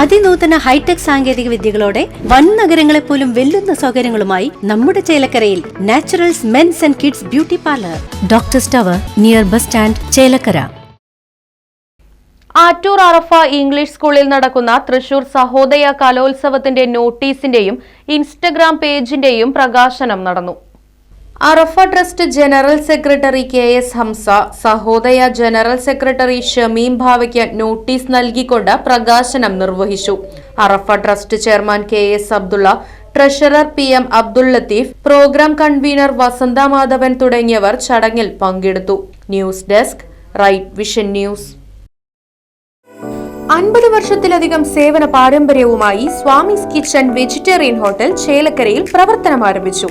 അതിനൂതന hi tech സാങ്കേതിക വിദ്യകളോടെ വൻ നഗരങ്ങളെ പോലും വെല്ലുന്ന സൗകര്യങ്ങളുമായി നമ്മുടെ ചേലക്കരയിൽ Naturals men's and kids beauty parlour. Doctor സ്റ്റവർ near bus stand Chelakkara. Attoor Arafa English സ്കൂളിൽ നടക്കുന്ന തൃശൂർ സഹോദയ കലോത്സവത്തിന്റെ നോട്ടീസിന്റെയും ഇൻസ്റ്റഗ്രാം പേജിന്റെയും പ്രകാശനം നടന്നു. Arafa trust general secretary K S Hamza Sahodaya general secretary Shameem ഭാവയ്ക്ക് notice നൽകിക്കൊണ്ട് പ്രകാശനം നിർവഹിച്ചു. Arafa trust chairman K S Abdulla treasurer P M Abdul Latheef programme convener Vasantha Madhavan തുടങ്ങിയവർ ചടങ്ങിൽ പങ്കെടുത്തു. News desk right vision news. അൻപത് വർഷത്തിലധികം സേവന പാരമ്പര്യവുമായി സ്വാമിസ് കിച്ചൺ വെജിറ്റേറിയൻ ഹോട്ടൽ ചേലക്കരയിൽ പ്രവർത്തനം ആരംഭിച്ചു